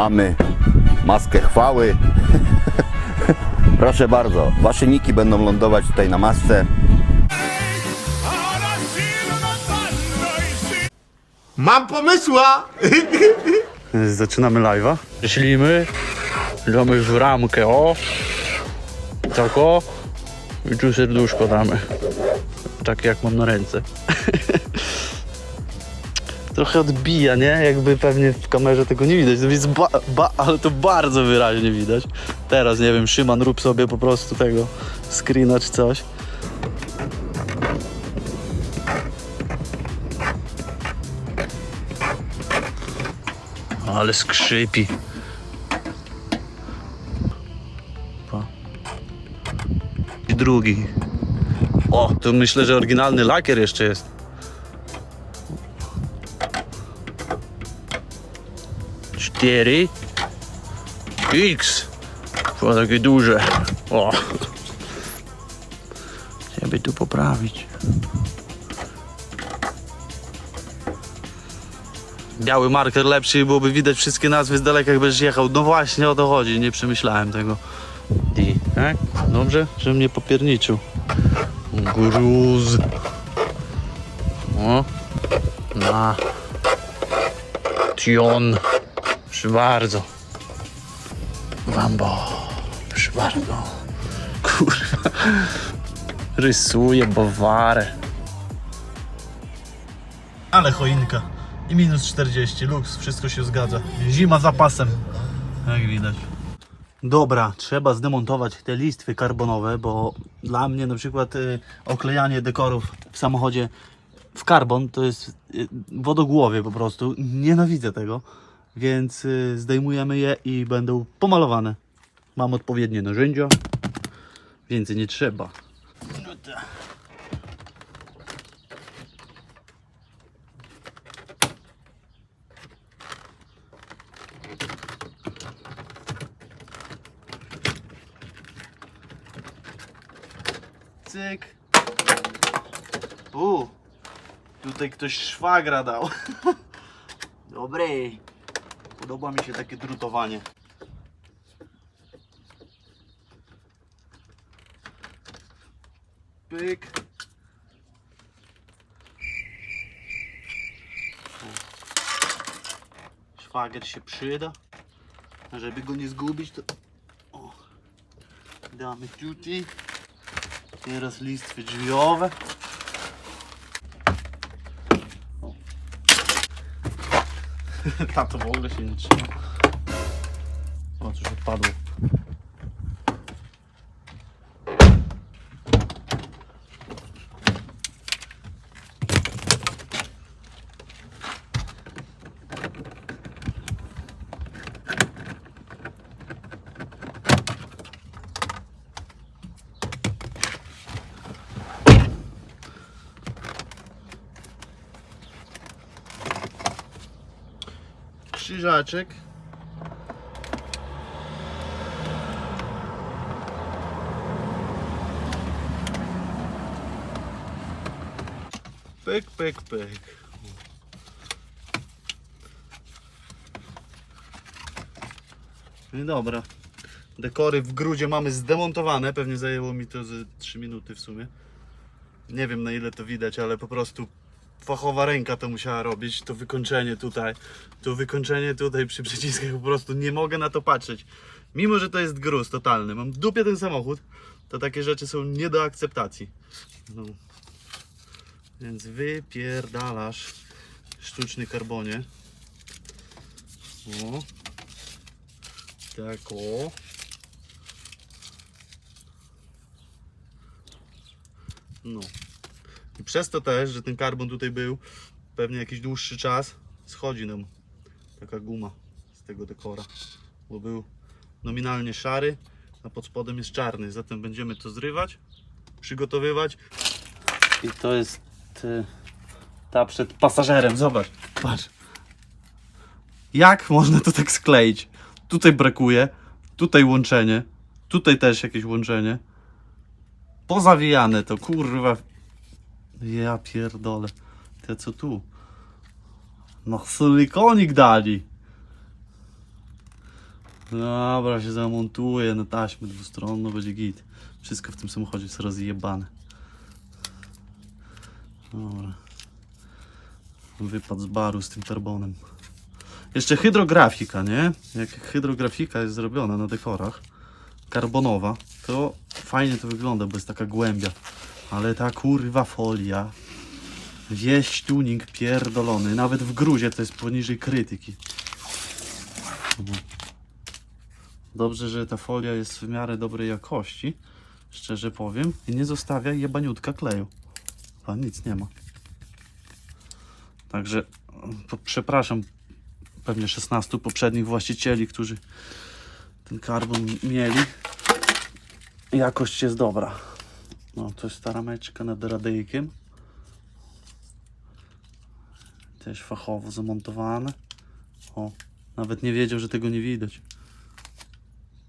Mamy maskę chwały. Proszę bardzo, wasze niki będą lądować tutaj na masce. Mam pomysła! Zaczynamy live'a. Ślimy. Damy w ramkę, o. Tak o. I tu serduszko damy. Tak jak mam na ręce. Trochę odbija, nie? Jakby pewnie w kamerze tego nie widać. To jest ba, ba, ale to bardzo wyraźnie widać. Teraz, nie wiem, Szyman, rób sobie po prostu tego screena czy coś. Ale skrzypi. Pa. I drugi. O, tu myślę, że oryginalny lakier jeszcze jest. Cztery. X. To takie duże. O. Żeby tu poprawić. biały marker lepszy byłoby widać wszystkie nazwy z daleka, jakbyś jechał. No właśnie o to chodzi, nie przemyślałem tego. I, tak? Dobrze, że mnie popierniczył. Gruz. O. Na. Tion. Proszę bardzo. Wambo. Proszę bardzo. Kurwa. Rysuję bawarę. Ale choinka. I minus 40, luks, wszystko się zgadza. Zima za pasem. Jak widać. Dobra, trzeba zdemontować te listwy karbonowe, bo dla mnie na przykład y, oklejanie dekorów w samochodzie w karbon to jest y, wodogłowie po prostu. Nienawidzę tego. Więc y, zdejmujemy je i będą pomalowane. Mam odpowiednie narzędzia. Więcej nie trzeba. Cyk. U, tutaj ktoś szwagra dał. Dobry. Podoba mi się takie drutowanie. Pyk. Szwagier się przyda. Żeby go nie zgubić, to o. damy tutaj. Teraz listwy drzwiowe. Tam to w ogóle się nie trzyma. O, coś odpadło. Krzyżaczek. Pyk, pyk, pyk. No i dobra. Dekory w grudzie mamy zdemontowane. Pewnie zajęło mi to ze 3 minuty w sumie. Nie wiem na ile to widać, ale po prostu fachowa ręka to musiała robić. To wykończenie tutaj, to wykończenie tutaj przy przyciskach po prostu nie mogę na to patrzeć. Mimo, że to jest gruz totalny. Mam dupie ten samochód, to takie rzeczy są nie do akceptacji. No. Więc wypierdalasz sztuczny karbonie. O. Tak o. No. I przez to też, że ten karbon tutaj był pewnie jakiś dłuższy czas, schodzi nam taka guma z tego dekora. Bo był nominalnie szary, a pod spodem jest czarny. Zatem będziemy to zrywać, przygotowywać. I to jest y, ta przed pasażerem. Zobacz, patrz. Jak można to tak skleić? Tutaj brakuje, tutaj łączenie, tutaj też jakieś łączenie. Pozawijane to, kurwa. Ja pierdolę. Te co tu? No silikonik dali. Dobra, się zamontuje na taśmę dwustronną, będzie git. Wszystko w tym samochodzie jest rozjebane. Dobra. Wypad z baru z tym karbonem. Jeszcze hydrografika, nie? Jak hydrografika jest zrobiona na dekorach, karbonowa, to fajnie to wygląda, bo jest taka głębia. Ale ta kurwa folia, wieś tuning pierdolony, nawet w gruzie to jest poniżej krytyki. Dobrze, że ta folia jest w miarę dobrej jakości, szczerze powiem, i nie zostawia jebaniutka kleju. A nic nie ma. Także przepraszam pewnie 16 poprzednich właścicieli, którzy ten karbon mieli. Jakość jest dobra. No, to jest stara meczka nad radyjkiem. Też fachowo zamontowane. O, nawet nie wiedział, że tego nie widać.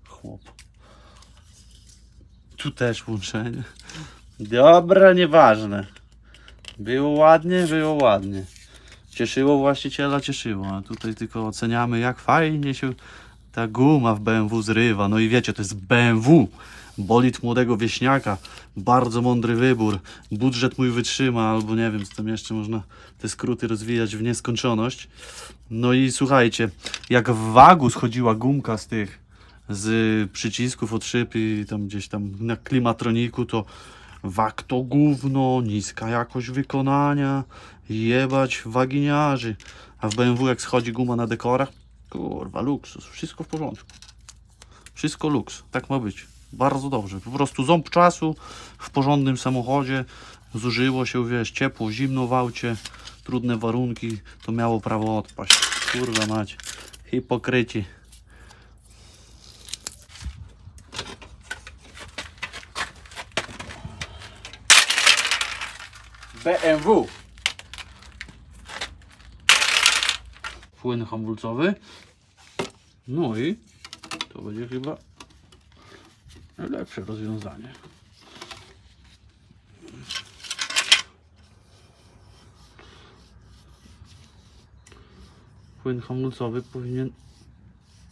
Chłop. Tu też łączenie. Dobra, nieważne. Było ładnie, było ładnie. Cieszyło właściciela, cieszyło. A tutaj tylko oceniamy, jak fajnie się ta guma w BMW zrywa. No i wiecie, to jest BMW. Bolid młodego wieśniaka. Bardzo mądry wybór. Budżet mój wytrzyma, albo nie wiem, co tam jeszcze można te skróty rozwijać w nieskończoność. No i słuchajcie, jak w wagu schodziła gumka z tych, z przycisków od szyb i tam gdzieś tam na klimatroniku, to wag to gówno, niska jakość wykonania, jebać waginiarzy. A w BMW jak schodzi guma na dekorach, kurwa, luksus, wszystko w porządku. Wszystko luks, tak ma być. Bardzo dobrze. Po prostu ząb czasu w porządnym samochodzie. Zużyło się, wiesz, ciepło, zimno w aucie, trudne warunki, to miało prawo odpaść. Kurwa mać. Hipokryci. BMW. Płyn hamulcowy. No i to będzie chyba najlepsze rozwiązanie. Płyn hamulcowy powinien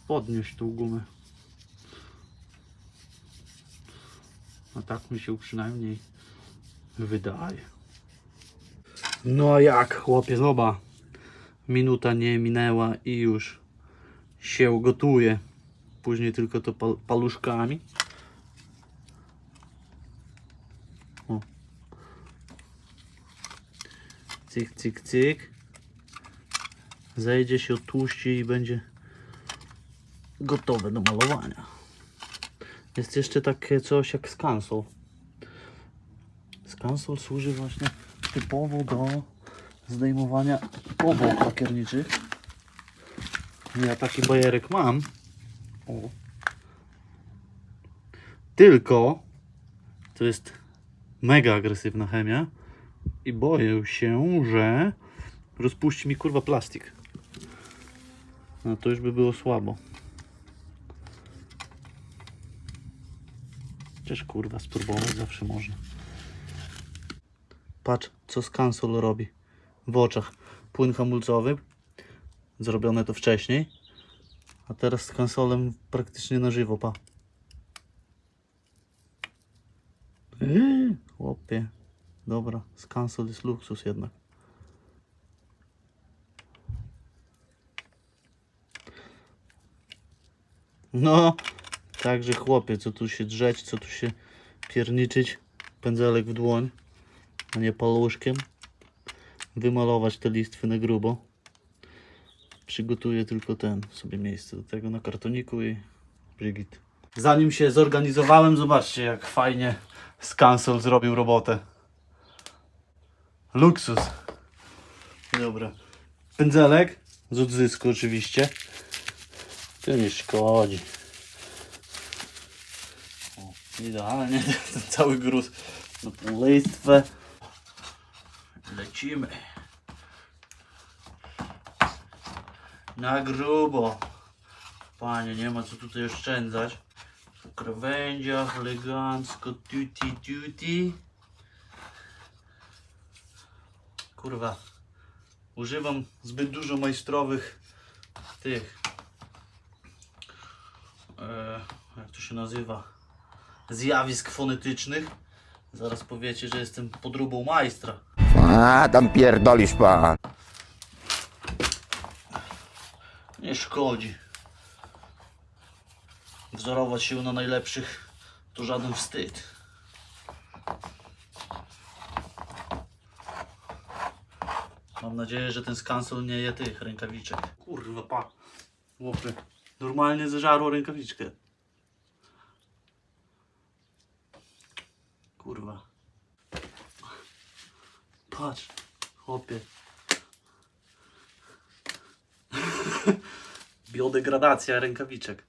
podnieść tą gumę. A tak mi się przynajmniej wydaje. No a jak, chłopie, zoba. Minuta nie minęła i już się gotuje. Później tylko to pal paluszkami. Cyk, cyk, cyk. Zejdzie się, odtłuści i będzie gotowe do malowania. Jest jeszcze takie coś jak skansol. Skansol służy właśnie typowo do zdejmowania powłok lakierniczych. Ja taki bajerek mam. O. Tylko to jest mega agresywna chemia i boję się, że rozpuści mi kurwa plastik. No to już by było słabo. Chociaż kurwa spróbować zawsze można. Patrz, co Skansol robi w oczach. Płyn hamulcowy. Zrobione to wcześniej. A teraz z kansolem praktycznie na żywo, pa. Yy, Chłopie. Dobra, skansol jest luksus jednak. No, także chłopie, co tu się drzeć, co tu się pierniczyć. Pędzelek w dłoń a nie paluszkiem. Wymalować te listwy na grubo. Przygotuję tylko ten sobie miejsce do tego na kartoniku i Brigit. Zanim się zorganizowałem, zobaczcie jak fajnie Skansol zrobił robotę. Luksus. Dobra. Pędzelek z odzysku oczywiście. To nie szkodzi. O, idealnie ten cały gruz na tą listwę. Lecimy. Na grubo. Panie, nie ma co tutaj oszczędzać. W krawędziach, elegancko, tutti tutti. Kurwa. Używam zbyt dużo majstrowych tych e, jak to się nazywa, zjawisk fonetycznych. Zaraz powiecie, że jestem podróbą majstra. A, tam pierdolisz pan. Nie szkodzi. Wzorować się na najlepszych to żaden wstyd. Mam nadzieję, że ten skansel nie je tych rękawiczek. Kurwa, pa. Chłopy. Normalnie zeżarło rękawiczkę. Kurwa. Patrz, chłopie. Biodegradacja rękawiczek.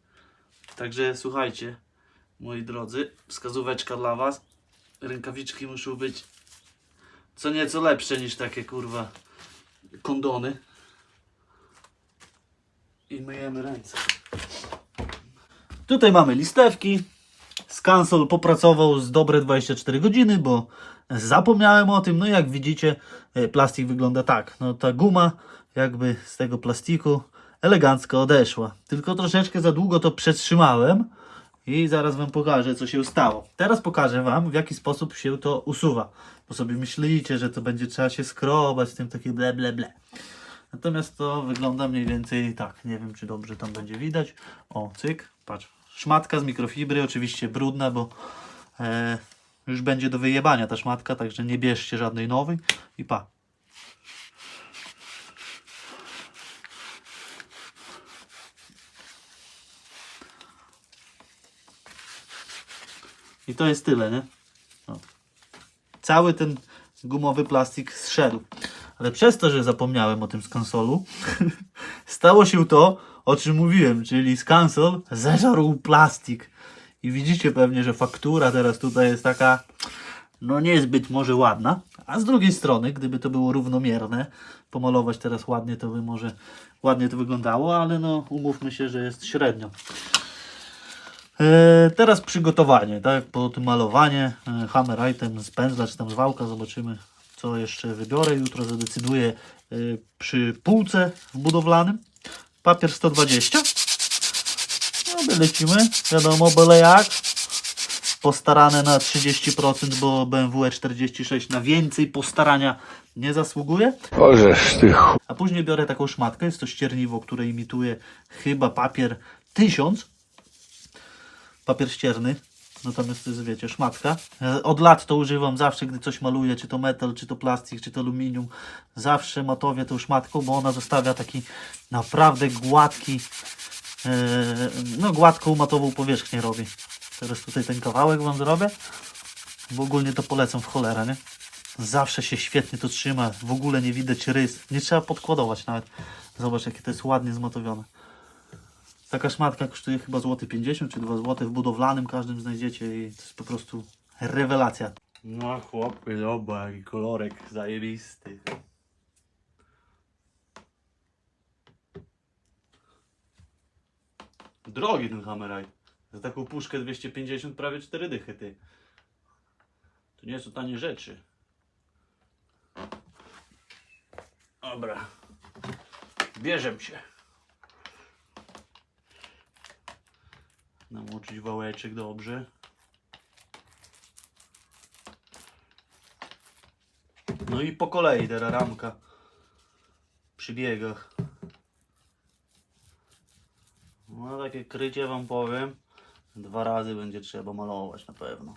Także słuchajcie, moi drodzy, wskazóweczka dla Was. Rękawiczki muszą być co nieco lepsze niż takie kurwa kondony. I myjemy ręce. Tutaj mamy listewki. Skansol popracował z dobre 24 godziny, bo zapomniałem o tym. No jak widzicie, e, plastik wygląda tak. No ta guma jakby z tego plastiku elegancko odeszła. Tylko troszeczkę za długo to przetrzymałem i zaraz Wam pokażę, co się stało. Teraz pokażę Wam, w jaki sposób się to usuwa. Bo sobie myślicie, że to będzie trzeba się skrobać, tym takie ble, ble, ble. Natomiast to wygląda mniej więcej tak. Nie wiem, czy dobrze tam będzie widać. O, cyk, patrz. Szmatka z mikrofibry, oczywiście brudna, bo e, już będzie do wyjebania ta szmatka, także nie bierzcie żadnej nowej. I pa. I to jest tyle, nie? O. Cały ten gumowy plastik zszedł. Ale przez to, że zapomniałem o tym skansolu, stało się to, o czym mówiłem, czyli skansol zeżarł plastik. I widzicie pewnie, że faktura teraz tutaj jest taka, no niezbyt może ładna. A z drugiej strony, gdyby to było równomierne, pomalować teraz ładnie, to by może ładnie to wyglądało, ale no umówmy się, że jest średnio. E, teraz przygotowanie, tak? Po tym malowanie, e, hammer item z pędzla czy tam z wałka, zobaczymy co jeszcze wybiorę. Jutro zadecyduję e, przy półce w budowlanym. Papier 120. No my lecimy, wiadomo, byle jak. Postarane na 30%, bo BMW E46 na więcej postarania nie zasługuje. Ożeż ty. A później biorę taką szmatkę, jest to ścierniwo, które imituje chyba papier 1000. Papier ścierny. Natomiast to jest, wiecie, szmatka. Ja Od lat to używam zawsze, gdy coś maluję, czy to metal, czy to plastik, czy to aluminium. Zawsze matowię tą szmatką, bo ona zostawia taki naprawdę gładki, e, no gładką matową powierzchnię robi. Teraz tutaj ten kawałek Wam zrobię, bo ogólnie to polecam w cholera, nie? Zawsze się świetnie to trzyma, w ogóle nie widać rys, nie trzeba podkładować nawet. Zobacz jakie to jest ładnie zmatowione. Taka szmatka kosztuje chyba złoty 50 czy 2 zł w budowlanym każdym znajdziecie i to jest po prostu rewelacja. No chłopie, dobra, jaki kolorek zajebisty. Drogi ten Hammerite. Za taką puszkę 250 prawie 4 dychy ty. To nie są tanie rzeczy. Dobra. Bierzem się. Namoczyć wałeczek dobrze. No i po kolei teraz ramka przy biegach. No takie krycie wam powiem. Dwa razy będzie trzeba malować na pewno.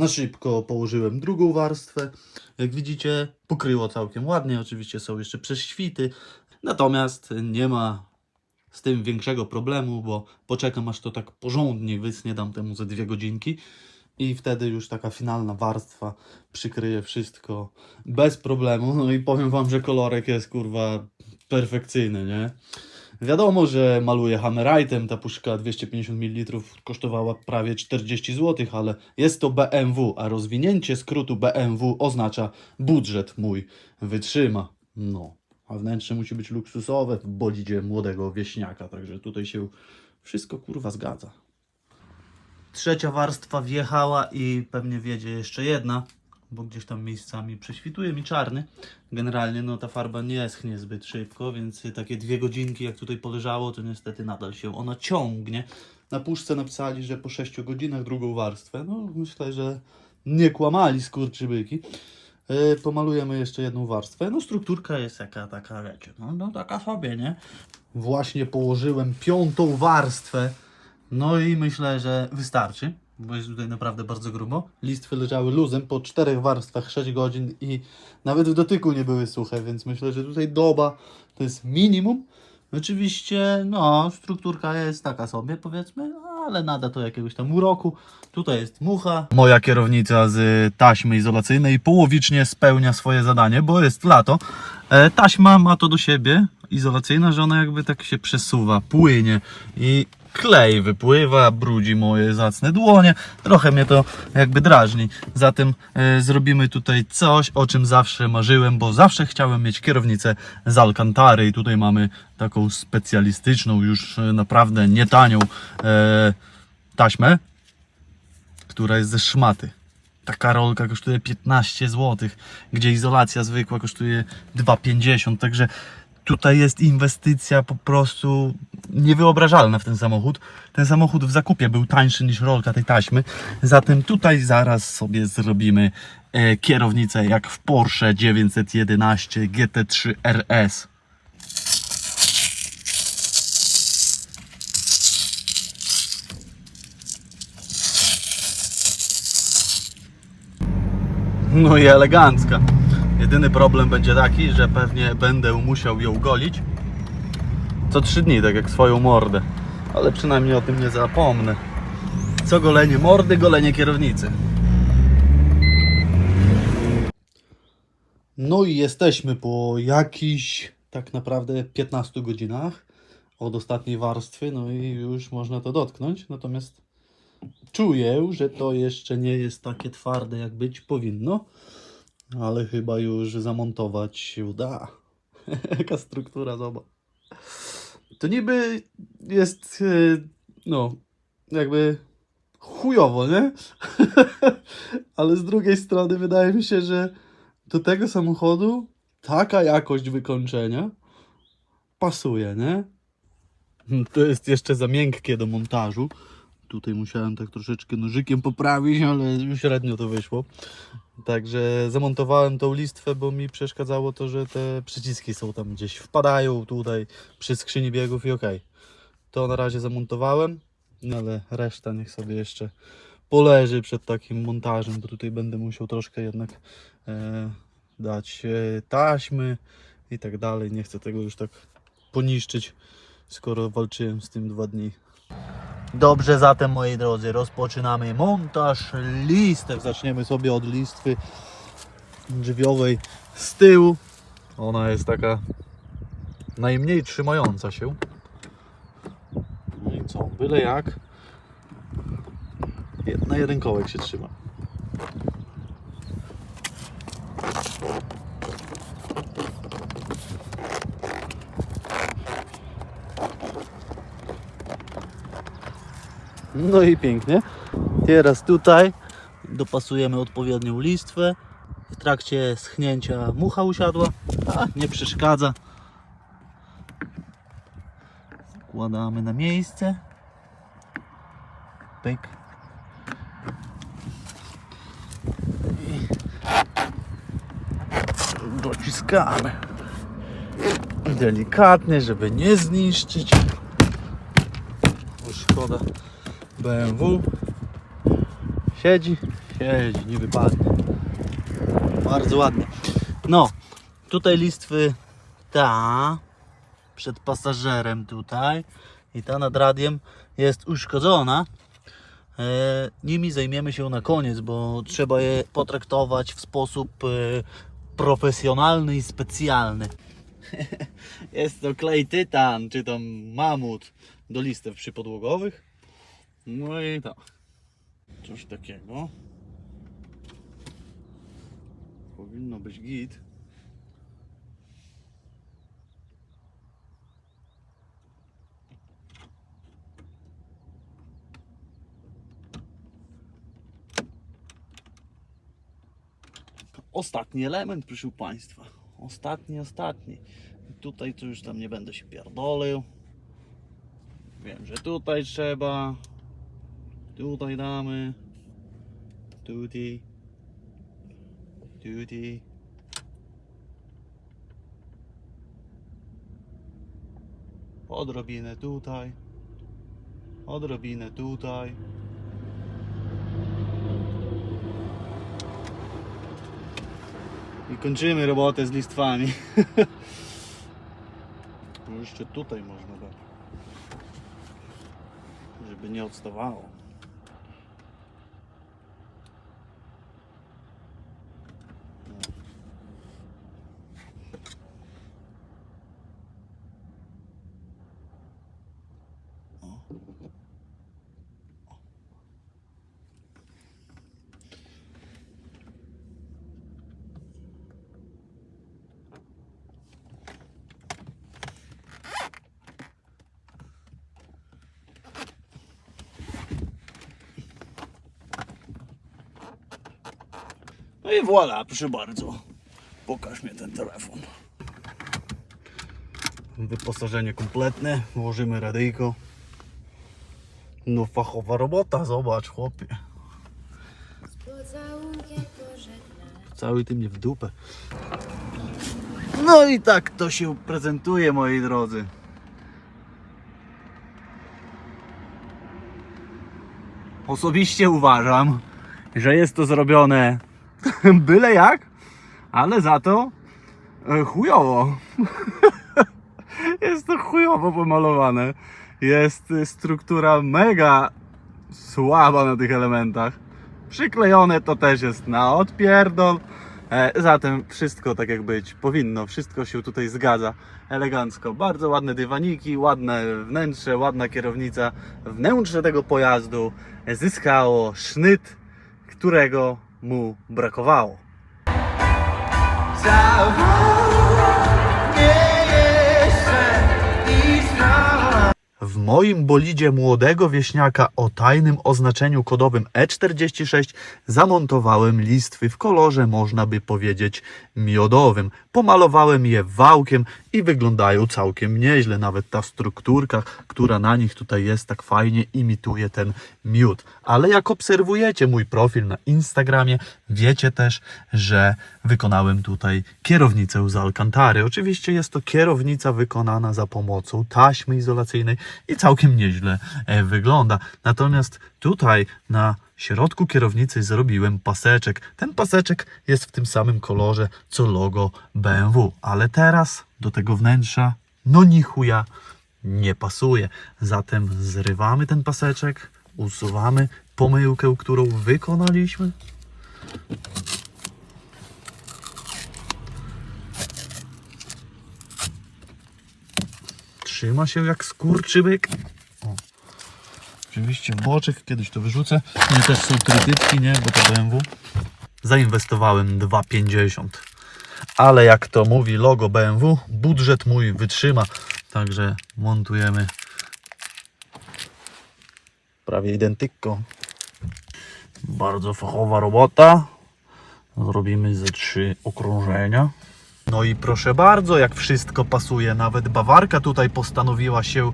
Na szybko położyłem drugą warstwę. Jak widzicie, pokryło całkiem ładnie. Oczywiście są jeszcze prześwity. Natomiast nie ma z tym większego problemu, bo poczekam aż to tak porządnie wysnie, dam temu ze dwie godzinki i wtedy już taka finalna warstwa przykryje wszystko bez problemu. No i powiem wam, że kolorek jest kurwa perfekcyjny, nie? Wiadomo, że maluję Hammerite'em, ta puszka 250 ml kosztowała prawie 40 zł, ale jest to BMW, a rozwinięcie skrótu BMW oznacza budżet mój wytrzyma. No, a wnętrze musi być luksusowe, w bolidzie młodego wieśniaka, także tutaj się wszystko kurwa zgadza. Trzecia warstwa wjechała i pewnie wjedzie jeszcze jedna, bo gdzieś tam miejscami prześwituje mi czarny. Generalnie no ta farba nie schnie zbyt szybko, więc takie dwie godzinki jak tutaj poleżało, to niestety nadal się ona ciągnie. Na puszce napisali, że po 6 godzinach drugą warstwę. No myślę, że nie kłamali skurczybyki. Yy, pomalujemy jeszcze jedną warstwę. No strukturka jest jaka taka, wiecie, no, no taka sobie, nie? Właśnie położyłem piątą warstwę. No i myślę, że wystarczy, bo jest tutaj naprawdę bardzo grubo. Listwy leżały luzem po czterech warstwach 6 godzin i nawet w dotyku nie były suche, więc myślę, że tutaj doba to jest minimum. Oczywiście, no, strukturka jest taka sobie, powiedzmy, ale nada to jakiegoś tam uroku. Tutaj jest mucha. Moja kierownica z taśmy izolacyjnej połowicznie spełnia swoje zadanie, bo jest lato. E, taśma ma to do siebie, izolacyjna, że ona jakby tak się przesuwa, płynie i klej wypływa, brudzi moje zacne dłonie. Trochę mnie to jakby drażni. Zatem e, zrobimy tutaj coś, o czym zawsze marzyłem, bo zawsze chciałem mieć kierownicę z Alcantary i tutaj mamy taką specjalistyczną, już e, naprawdę nietanią e, taśmę, która jest ze szmaty. Taka rolka kosztuje 15 zł, gdzie izolacja zwykła kosztuje 2,50. Także tutaj jest inwestycja po prostu niewyobrażalna w ten samochód. Ten samochód w zakupie był tańszy niż rolka tej taśmy. Zatem tutaj zaraz sobie zrobimy e, kierownicę jak w Porsche 911 GT3 RS. No i elegancka. Jedyny problem będzie taki, że pewnie będę musiał ją golić co trzy dni, tak jak swoją mordę. Ale przynajmniej o tym nie zapomnę. Co golenie mordy, golenie kierownicy. No i jesteśmy po jakichś tak naprawdę 15 godzinach od ostatniej warstwy, no i już można to dotknąć. Natomiast czuję, że to jeszcze nie jest takie twarde, jak być powinno, ale chyba już zamontować się uda. Jaka struktura, zobacz. To niby jest, e, no, jakby chujowo, nie? ale z drugiej strony wydaje mi się, że do tego samochodu taka jakość wykończenia pasuje, nie? To jest jeszcze za miękkie do montażu. Tutaj musiałem tak troszeczkę nożykiem poprawić, ale średnio to wyszło. Także zamontowałem tą listwę, bo mi przeszkadzało to, że te przyciski są tam gdzieś, wpadają tutaj przy skrzyni biegów i ok. To na razie zamontowałem, no ale reszta niech sobie jeszcze poleży przed takim montażem, bo tutaj będę musiał troszkę jednak e, dać e, taśmy i tak dalej. Nie chcę tego już tak poniszczyć, skoro walczyłem z tym dwa dni. Dobrze, zatem moi drodzy, rozpoczynamy montaż listek. Zaczniemy sobie od listwy drzwiowej z tyłu. Ona jest taka najmniej trzymająca się. No i co, byle jak. Na jeden kołek się trzyma. No i pięknie. Teraz tutaj dopasujemy odpowiednią listwę. W trakcie schnięcia mucha usiadła, a nie przeszkadza. Wkładamy na miejsce. Pyk. I dociskamy. Delikatnie, żeby nie zniszczyć. Bo szkoda BMW siedzi, siedzi, nie wypadnie. Bardzo ładnie. No, tutaj listwy ta przed pasażerem tutaj i ta nad radiem jest uszkodzona. E, nimi zajmiemy się na koniec, bo trzeba je potraktować w sposób e, profesjonalny i specjalny. jest to klej tytan, czy tam mamut do listew przypodłogowych. No i to. Coś takiego. Powinno być git. Ostatni element, proszę Państwa. Ostatni, ostatni. Tutaj to już tam nie będę się pierdolił. Wiem, że tutaj trzeba, Tutaj damy. Tutaj. Tutaj. Odrobinę tutaj. Odrobinę tutaj. I kończymy robotę z listwami. Jeszcze tutaj można dać. Żeby nie odstawało. No i voilà, proszę bardzo. Pokaż mi ten telefon. Wyposażenie kompletne, włożymy radyjko. No fachowa robota, zobacz chłopie. Cały ty mnie w dupę. No i tak to się prezentuje, moi drodzy. Osobiście uważam, że jest to zrobione byle jak, ale za to e, chujowo. Jest to chujowo pomalowane. Jest y, struktura mega słaba na tych elementach. Przyklejone to też jest na odpierdol. E, zatem wszystko tak jak być powinno. Wszystko się tutaj zgadza elegancko. Bardzo ładne dywaniki, ładne wnętrze, ładna kierownica. Wnętrze tego pojazdu zyskało sznyt, którego mu brakowało. W moim bolidzie młodego wieśniaka o tajnym oznaczeniu kodowym E46 zamontowałem listwy w kolorze, można by powiedzieć, miodowym. Pomalowałem je wałkiem i wyglądają całkiem nieźle. Nawet ta strukturka, która na nich tutaj jest, tak fajnie imituje ten miód. Ale jak obserwujecie mój profil na Instagramie, wiecie też, że wykonałem tutaj kierownicę z Alcantary. Oczywiście jest to kierownica wykonana za pomocą taśmy izolacyjnej i całkiem nieźle e, wygląda. Natomiast tutaj na środku kierownicy zrobiłem paseczek. Ten paseczek jest w tym samym kolorze co logo BMW, ale teraz do tego wnętrza no ni chuja nie pasuje. Zatem zrywamy ten paseczek, usuwamy pomyłkę, którą wykonaliśmy. Trzyma się jak skurczybyk. O. Oczywiście boczek, kiedyś to wyrzucę. I też są trytytki, nie? Bo to BMW. Zainwestowałem 2,50. Ale jak to mówi logo BMW, budżet mój wytrzyma. Także montujemy prawie identykko. Bardzo fachowa robota. Zrobimy ze trzy okrążenia. No i proszę bardzo, jak wszystko pasuje, nawet Bawarka tutaj postanowiła się e,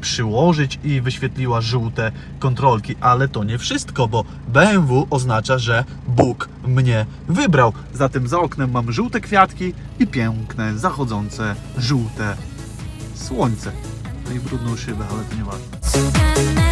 przyłożyć i wyświetliła żółte kontrolki, ale to nie wszystko, bo BMW oznacza, że Bóg mnie wybrał. Zatem za oknem mam żółte kwiatki i piękne, zachodzące, żółte słońce. No i brudną szybę, ale to nieważne.